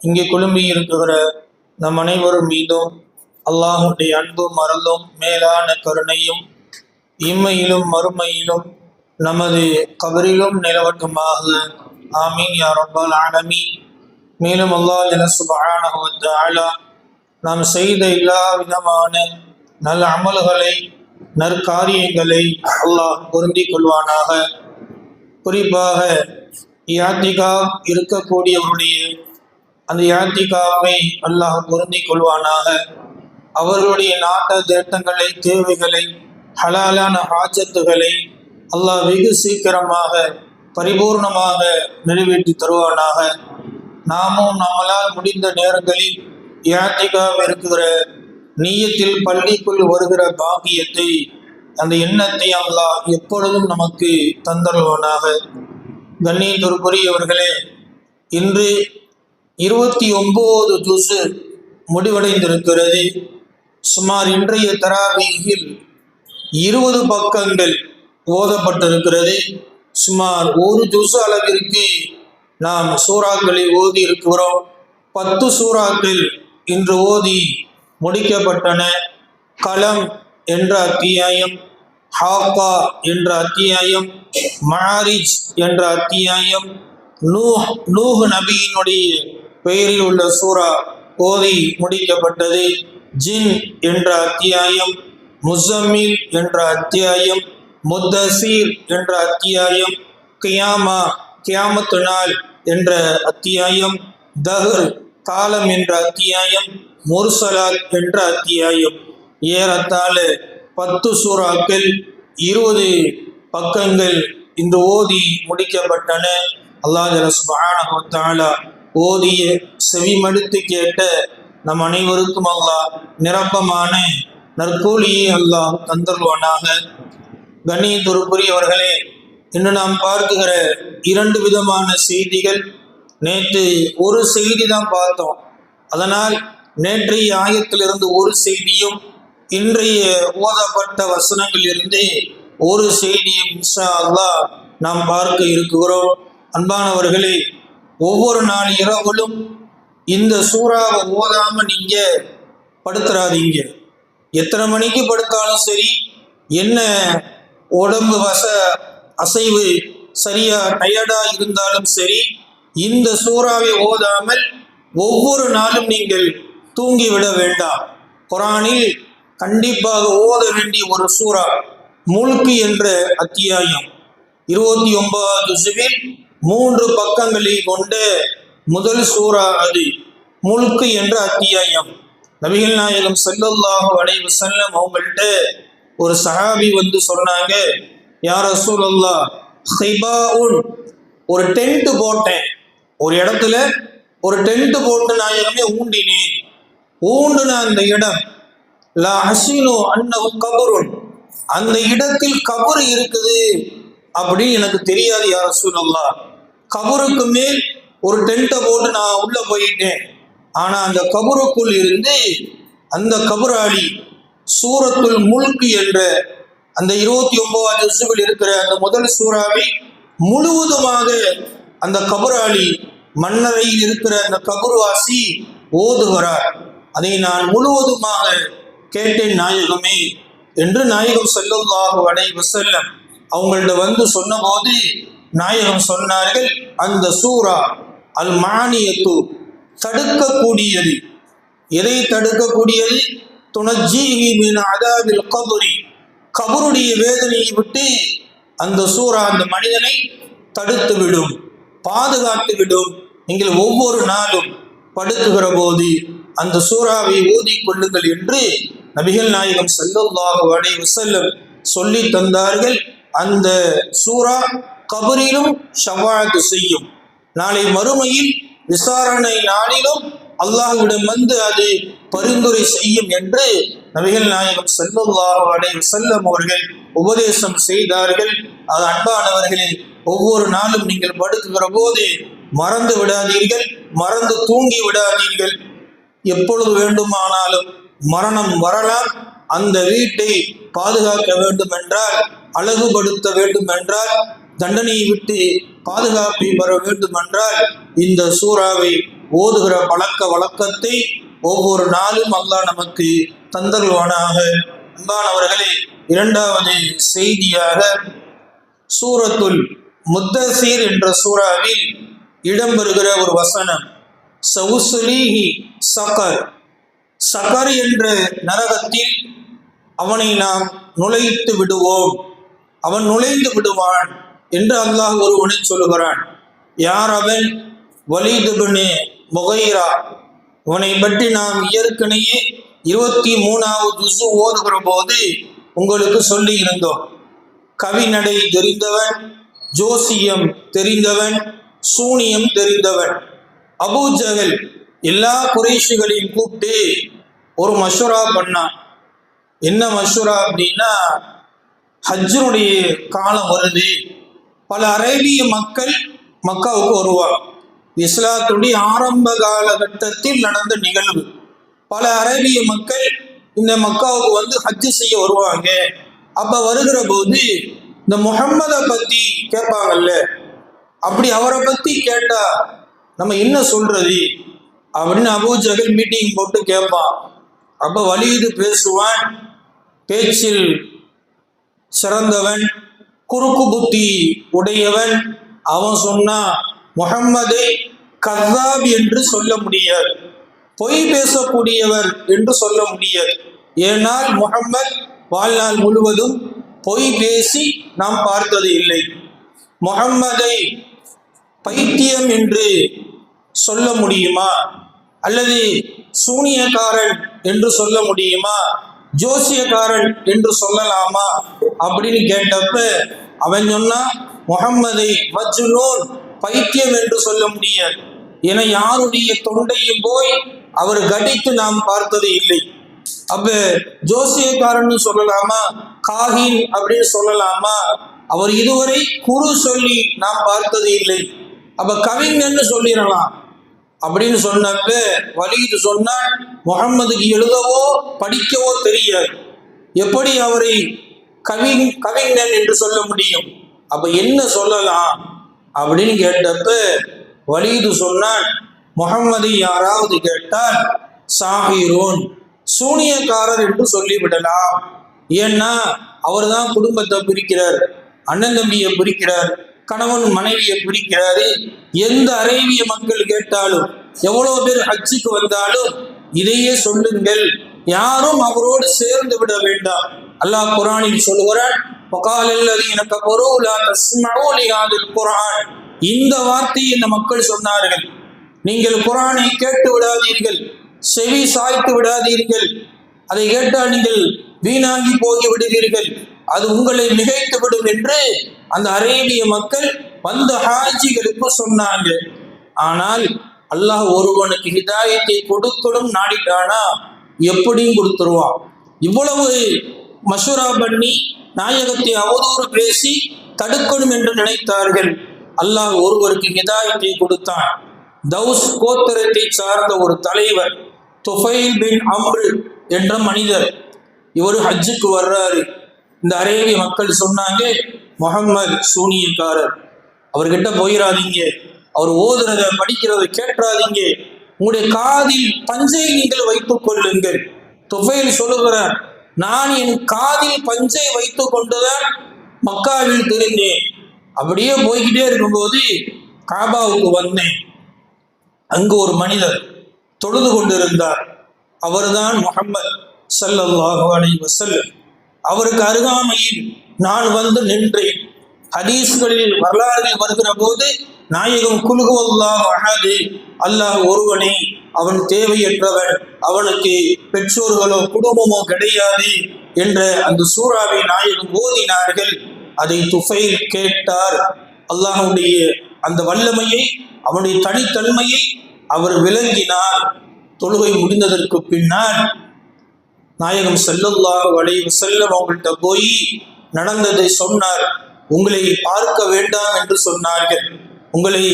இங்கே குழும்பி இருக்கிற நம் அனைவரும் மீதும் அல்லாஹுடைய அன்பும் அருளும் மேலான கருணையும் இம்மையிலும் மறுமையிலும் நமது கபரிலும் நிலவட்டுமாக. ஆமீன் யா ரப்பல் ஆலமீன். மேலும் அல்லாஹ் ஜல சுப்ஹானஹு நாம் செய்த எல்லா விதமான நல்ல அமல்களை நற்காரியங்களை அல்லாஹ் பொருந்திக் கொள்வானாக. குறிப்பாக யாத்திகா இருக்கக்கூடியவருடைய அந்த யாத்திகாவை அல்லாஹ் பொருந்திக் கொள்வானாக அவர்களுடைய நாட்ட திட்டங்களை தேவைகளை ஹலாலான ஹாஜத்துகளை அல்லாஹ் வெகு சீக்கிரமாக பரிபூர்ணமாக நிறைவேற்றி தருவானாக. நாமும் நம்மளால் முடிந்த நேரங்களில் யாத்திகா இருக்கிற நீயத்தில் பள்ளிக்குள் வருகிற பாக்கியத்தை அந்த எண்ணத்தை அல்லாஹ் எப்பொழுதும் நமக்கு தந்தருவானாக கண்ணியத்திற்குரியவர்களே இன்று இருபத்தி ஒன்பது ஜூசு முடிவடைந்திருக்கிறது. சுமார் இன்றைய தராவீகில் இருபது பக்கங்கள் ஓதப்பட்டிருக்கிறது. சுமார் ஒரு ஜூசு அளவிற்கு நாம் சூறாக்களை ஓதி இருக்கிறோம். பத்து சூறாக்கள் இன்று ஓதி முடிக்கப்பட்டன. களம் என்ற அத்தியாயம் ஹாக்கா என்ற அத்தியாயம் மாரிஜ் என்ற அத்தியாயம் நூ நூஹ் நபியினுடைய பெயரில் உள்ள சூரா ஓதி முடிக்கப்பட்டது. ஜின் என்ற அத்தியாயம் முசம்மில் என்ற அத்தியாயம் முத்தசீர் என்ற அத்தியாயம் கியாமா கியாமத்து நாள் என்ற அத்தியாயம் தஹர் காலம் என்ற அத்தியாயம் முர்சலாத் என்ற அத்தியாயம். ஏறத்தாழ பத்து சூறாக்கள் இருபது பக்கங்கள் இந்த ஓதி முடிக்கப்பட்டன. அல்லாஹ் சுப்ஹானஹு ஓதிய செவிமடுத்து கேட்ட நம் அனைவருக்கும் அல்லாஹ் நிரப்பமான நற்கூலியை அல்லாஹ் தந்தருவானாக கண்ணியத்திற்குரியவர்களே இன்று நாம் பார்க்குகிற இரண்டு விதமான செய்திகள். நேற்று ஒரு செய்தி தான் பார்த்தோம். அதனால் நேற்றைய ஆயத்திலிருந்து ஒரு செய்தியும் இன்றைய ஓதப்பட்ட வசனங்களிலிருந்து ஒரு செய்தியும் இன்ஷா அல்லாஹ் நாம் பார்க்க இருக்கிறோம். அன்பானவர்களே ஒவ்வொரு நாள் இரவுலும் இந்த சூறாவை ஓதாம நீங்க படுத்துறாதீங்க எத்தனை மணிக்கு படுத்தாலும் சரி என்ன உடம்பு வச அசைவு சரியா டயர்டா இருந்தாலும் சரி இந்த சூறாவை ஓதாமல் ஒவ்வொரு நாளும் நீங்கள் தூங்கிவிட வேண்டாம். குரானில் கண்டிப்பாக ஓத வேண்டிய ஒரு சூறா முழுக்கு என்ற அத்தியாயம். இருபத்தி ஒன்பதாவது ஜுவில் மூன்று பக்கங்களை கொண்ட முதல் சூறா அது. முழுக்கு என்ற அத்தியாயம். நபிகள் நாயகம் ஸல்லல்லாஹு அலைஹி செல்லம் அவங்கள்ட்ட ஒரு சஹாபி வந்து சொன்னாங்க யார் ரசூலல்லா ஹிபாவுன் ஒரு டென்ட் போட்டேன். ஒரு இடத்துல ஒரு டென்ட் போட்டு நாயகமே ஊண்டினேன். ஊண்டுன அந்த இடம் லா ஹசீனு அன்னவு கபருன். அந்த இடத்தில் கபர் இருக்குது. அப்படின்னு எனக்கு தெரியாது யார் ரசூலல்லா கபருக்கு மேல் ஒரு டென்ட்டை போட்டு நான் உள்ள போயிட்டேன். ஆனா அந்த கபருக்குள் இருந்து அந்த கபராளி சூரத்துல் முல்கு என்ற அந்த இருபத்தி ஒன்பதாவது இசுவில் இருக்கிற அந்த முதல் சூறாவை முழுவதுமாக அந்த கபராளி மன்னரையில் இருக்கிற அந்த கபர்வாசி ஓதுகிறார். அதை நான் முழுவதுமாக கேட்டேன் நாயகமே. என்று நாயகம் ஸல்லல்லாஹு அலைஹி செல்லம் அவங்கள்ட்ட வந்து சொன்னபோது நாயகம் சொன்னார்கள் அந்த சூரா அல் மானியத்து தடுக்கக்கூடியது. எதை தடுக்கக்கூடியது? துணஜீஹி மின் அதாபில் கபுரி. கபருடைய வேதனையை விட்டு அந்த சூறா அந்த மனிதனை தடுத்து விடும் பாதுகாத்து விடும். நீங்கள் ஒவ்வொரு நாளும் படுத்துகிற போது அந்த சூறாவை ஓதிக் கொள்ளுங்கள் என்று நபிகள் நாயகம் ஸல்லல்லாஹு வடை செல்லும் சொல்லி தந்தார்கள். அந்த சூரா கபரிலும் ஷவாத்து செய்யும். நாளை மறுமையில் விசாரணை நாளிலும் அல்லாஹ்விடம் வந்து அது பரிந்துரை செய்யும் என்று நபிகள் நாயகம் ஸல்லல்லாஹு அலை செல்லம் அவர்கள் உபதேசம் செய்தார்கள். அது அன்பானவர்களே ஒவ்வொரு நாளும் நீங்கள் படுக்குகிற போது மறந்து விடாதீர்கள் மறந்து தூங்கி விடாதீர்கள். எப்பொழுது வேண்டுமானாலும் மரணம் வரலாம். அந்த வீட்டை பாதுகாக்க வேண்டும் என்றால் அழகுபடுத்த வேண்டும் என்றால் தண்டனையை விட்டு பாதுகாப்பை பெற வேண்டும் என்றால் இந்த சூறாவை ஓதுகிற பழக்க வழக்கத்தை ஒவ்வொரு நாளும் அல்லாஹ் நமக்கு தந்தருவானாக அன்பானவர்களே இரண்டாவது செய்தியாக சூரத்துல் முத்தசீர் என்ற சூறாவில் இடம்பெறுகிற ஒரு வசனம். சவுசுலீஹி சகர். சகர் என்ற நரகத்தில் அவனை நாம் நுழைத்து விடுவோம். அவன் நுழைந்து விடுவான் என்று அல்லாஹ் ஒருவனை சொல்லுகிறான். யார் அவன்? வலிதுபனு முகைரா. அவனை பற்றி நாம் ஏற்கனவே இருபத்தி மூணாவது துசு ஓதுகிற போது உங்களுக்கு சொல்லி இருந்தோம் கவிநடை தெரிந்தவன் ஜோசியம் தெரிந்தவன் சூனியம் தெரிந்தவன். அபூஜகல் எல்லா குறைஷிகளையும் கூப்பிட்டு ஒரு மஷூரா பண்ணான். என்ன மஷூரா அப்படின்னா ஹஜ்ஜனுடைய காலம் வருது. பல அரேபிய மக்கள் மக்காவுக்கு வருவாங்க. இஸ்லாத்துடைய ஆரம்ப காலகட்டத்தில் நடந்த நிகழ்வு. பல அரேபிய மக்கள் இந்த மக்காவுக்கு வந்து ஹஜ்ஜு செய்ய வருவாங்க. அப்ப வருகிற போது இந்த முகம்மதை பத்தி கேட்பாங்கல்ல? அப்படி அவரை பத்தி கேட்டா நம்ம என்ன சொல்றது? அப்படின்னு அபூஜகல் மீட்டிங் போட்டு கேட்பான். அப்ப வலியுது பேசுவான். பேச்சில் சிறந்தவன் குறுக்கு புத்தி உடையவன். அவன் சொன்னா முகம்மதை கதாப் என்று சொல்ல முடியாது. பொய் பேசக்கூடியவர் என்று சொல்ல முடியாது. ஏனால் முகம்மது வாழ்நாள் முழுவதும் பொய் பேசி நாம் பார்த்தது இல்லை. முகம்மதை பைத்தியம் என்று சொல்ல முடியுமா? அல்லது சூனியக்காரன் என்று சொல்ல முடியுமா? ஜோசியக்காரன் என்று சொல்லலாமா? அப்படின்னு கேட்டப்ப அவன் சொன்னா முகம்மதை மஜ்னூன் பைத்தியம் என்று சொல்ல முடியாது. என யாருடைய தொண்டையும் போய் அவர் கடித்து நாம் பார்த்தது இல்லை. அப்ப ஜோசியக்காரன் சொல்லலாமா? காகின் அப்படின்னு சொல்லலாமா? அவர் இதுவரை குரு சொல்லி நாம் பார்த்தது இல்லை. அப்ப கவிஞன்னு சொல்லிடலாம்? அப்படின்னு சொன்னப்ப வலிது சொன்னால் முகம்மதுக்கு எழுதவோ படிக்கவோ தெரியாது. எப்படி அவரை கவி கவிஞன் என்று சொல்ல முடியும். அப்ப என்ன சொல்லலாம்? அப்படின்னு கேட்டப்ப வலிது சொன்னான் முகம்மது யாராவது கேட்டால் சாஹிரோன் சூனியக்காரர் என்று சொல்லிவிடலாம். ஏன்னா அவர் தான் குடும்பத்தை பிரிக்கிறார் அண்ணன் தம்பியை பிரிக்கிறார் கணவன் மனைவியை பிரிக்கிறாரு. எந்த அரேபிய மக்கள் கேட்டாலும் எவ்வளவு பேர் ஹஜ்ஜுக்கு வந்தாலும் இதையே சொல்லுங்கள். யாரும் அவரோடு சேர்ந்து விட வேண்டாம். அல்லாஹ் குரானில் சொல்லுகிறான் எனக்கு குரான் இந்த வார்த்தையை இந்த மக்கள் சொன்னார்கள். நீங்கள் குரானை கேட்டு விடாதீர்கள் செவி சாய்த்து விடாதீர்கள். அதை கேட்டால் நீங்கள் வீணாகி போகி விடுவீர்கள். அது உங்களை மிகைத்து விடும் என்று அந்த அரேபிய மக்கள் வந்த ஹாஜிகளுக்கு சொன்னாங்க. ஆனால் அல்லாஹ் ஒருவனுக்கு ஹிதாயத்தை கொடுக்கணும் நாடிட்டானா? எப்படியும் கொடுத்துருவான். இவ்வளவு மசூரா பண்ணி நாயகத்தை அவதூறு பேசி தடுக்கணும் என்று நினைத்தார்கள். அல்லாஹ் ஒருவருக்கு ஹிதாயத்தை கொடுத்தான். தௌஸ் கோத்திரத்தை சார்ந்த ஒரு தலைவர் துஃபைல் பின் அம்ரு என்ற மனிதர். இவர் ஹஜ்ஜுக்கு வர்றாரு. இந்த அரேபிய மக்கள் சொன்னாங்க முகம்மது சூனியக்காரர். அவர்கிட்ட போயிடாதீங்க அவர் ஓதுறத படிக்கிறத கேட்டுறாதீங்க உங்களுடைய காதில் பஞ்சை நீங்கள் வைத்துக் கொள்ளுங்கள். துஃபைல் சொல்லுகிறார் நான் என் காதில் பஞ்சை வைத்து கொண்டுதான் மக்காவில் தெரிந்தேன். அப்படியே போய்கிட்டே இருக்கும்போது காபாவுக்கு வந்தேன். அங்கு ஒரு மனிதர் தொழுது கொண்டிருந்தார். அவர்தான் முகம்மது சல்லல்லாஹு அலைஹி வஸல்லம். அவருக்கு அருகாமையில் நான் வந்து நின்றேன். ஹதீஸ்களில் வரலாறுகள் வருகிற போது நாயகம் குலுகுவல்லாஹ் அஹாது அல்லாஹ் ஒருவனே அவன் தேவையற்றவன். அவனுக்கு பெற்றோர்களோ குடும்பமோ கிடையாது என்ற அந்த சூறாவை நாயகம் ஓதினார்கள். அதை துஃபைல் கேட்டார். அல்லாஹுடைய அந்த வல்லமையை அவனுடைய தனித்தன்மையை அவர் விளங்கினார். தொழுகை முடிந்ததற்கு பின்னால் நாயகம் செல்லல்லாக வளைவு செல்லம் அவங்கள்ட்ட போய் நடந்ததை சொன்னார். உங்களை பார்க்க வேண்டாம் என்று சொன்னார்கள். உங்களை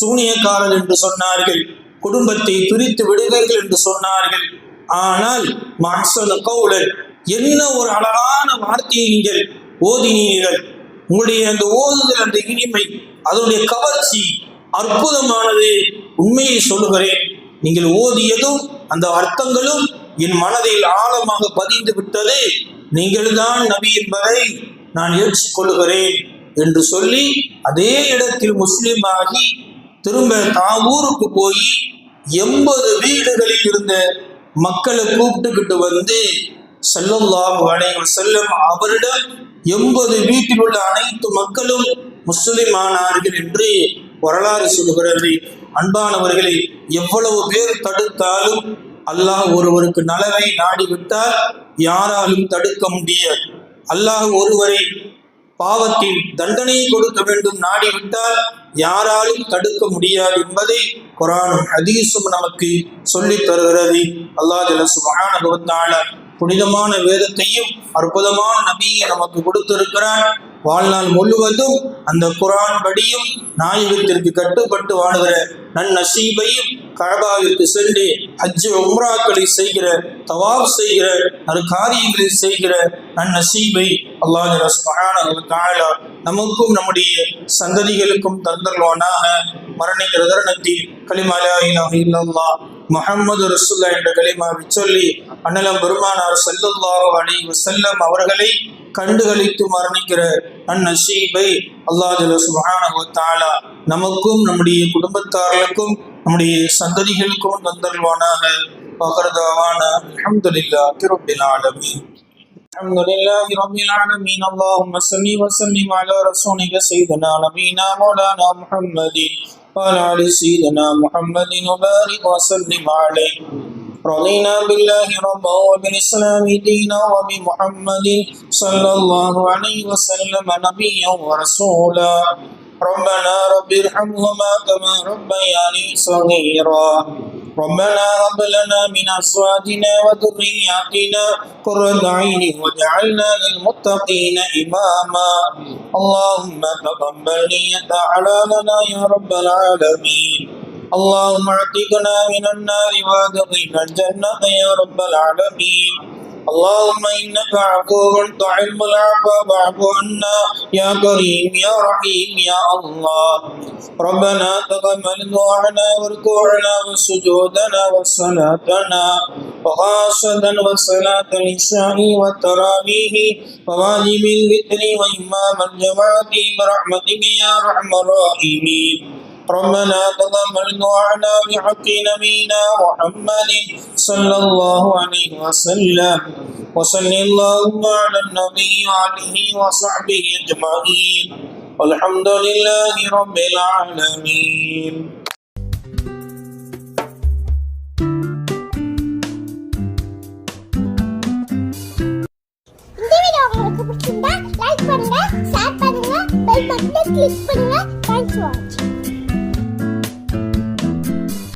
சூனியக்காரன் என்று சொன்னார்கள். குடும்பத்தை பிரித்து விடுவீர்கள் என்று சொன்னார்கள். ஆனால் மாசல கவுலன் என்ன ஒரு அழகான வார்த்தையை நீங்கள் ஓதினீர்கள். உங்களுடைய அந்த ஓதுதல் அந்த இனிமை அதனுடைய கவர்ச்சி அற்புதமானது. உண்மையை சொல்லுகிறேன் நீங்கள் ஓதியதும் அந்த அர்த்தங்களும் என் மனதில் ஆழமாக பதிந்து விட்டது. நீங்கள்தான் நபி என்பதை நான் ஏற்றுக்கொள்கிறேன் என்று சொல்லி அதே இடத்தில் முஸ்லீமாகி ஆகி திரும்ப தான் ஊருக்கு போய் எண்பது வீடுகளில் இருந்த மக்களை கூப்பிட்டுக்கிட்டு வந்து ஸல்லல்லாஹு அலைஹி செல்லும் அவரிடம் எண்பது வீட்டில் உள்ள அனைத்து மக்களும் முஸ்லிம் ஆனார்கள் என்று வரலாறு சொல்கிறது அன்பானவர்களை எவ்வளவு பேர் தடுத்தாலும் அல்லாஹ் ஒருவருக்கு நலவை நாடிவிட்டால் யாராலும் தடுக்க முடியாது. அல்லாஹ் ஒருவரை பாவத்தில் தண்டனையை கொடுக்க வேண்டும். நாடிவிட்டால் யாராலும் தடுக்க முடியாது என்பதை குரானும் ஹதீஸும் நமக்கு சொல்லி தருகிறது. அல்லாஹ் ஜல்ல புனிதமான வேதத்தையும் அற்புதமான நபியை நமக்கு கொடுத்திருக்கிறான். வாழ்நாள் முழுவதும் அந்த குரான் படியும் நாயகத்திற்கு கட்டுப்பட்டு வாழுகிற நன்னசீபையும் கழபாவிற்கு சென்று ஹஜ்ஜு உம்ராக்களை செய்கிற தவாப் செய்கிற அது காரியங்களை செய்கிற நன்னசீபை அல்லாஹ் சுப்ஹானஹு நமக்கும் நம்முடைய சந்ததிகளுக்கும் தந்தல்வானாக மரணிக்கிற தருணத்தில் கலிமா லா இலாஹ இல்லல்லாஹ் முஹம்மது ரசூல்லா என்ற கலிமாவை சொல்லி அண்ணலம் பெருமானார் ஸல்லல்லாஹு அலைஹி வஸல்லம் அவர்களை கண்டுகளித்து மரணிக்கிற அந்நசீபை அல்லாஹ் ஜல்ல சுப்ஹானஹு வ தஆலா நமக்கும் நம்முடைய குடும்பத்தார்களுக்கும் நம்முடைய சந்ததிகளுக்கும் தந்தல்வானாக வகர்தாவான அல்ஹம்துலில்லாஹி ரப்பில் ஆலமீன் الحمد لله رب العالمين اللهم صل وسلم على رسولك سيدنا نبينا مولانا محمد وعلى سيدنا محمد وبارك وسلم عليه. رضينا بالله ربا وبالإسلام دينا وبمحمد صلى الله عليه وسلم نبيا ورسولا. ربنا رب ارحمهما كما ربياني صغيرا. ربنا هب لنا من أزواجنا وذرياتنا قرة عين واجعلنا للمتقين إماما. اللهم تقبل نية اعلامنا يا رب العالمين. اللهم اعتقنا من النار وأدخلنا الجنة يا رب العالمين. اللهم إنك عفو تحب العفو فاعف عنا. يا كريم يا رحيم يا الله. ربنا تقبل دعاءنا وركوعنا وسجودنا وصلاتنا. وخاصة وصلاة العشاء والتراويح. وواجب الوتر وإمام الجماعة برحمتك يا أرحم الراحمين. ربنا تقبل دعاءنا بحق نبينا محمد صلى الله عليه وسلم وصل اللهم على النبي وعليه وصحبه اجمعين والحمد لله رب العالمين இந்த வீடியோ உங்களுக்கு பிடிச்சிருந்தா லைக் பண்ணுங்க ஷேர் பண்ணுங்க பெல் பட்டனை கிளிக் பண்ணுங்க தேங்க்ஸ் ஃபார் வாட்சிங்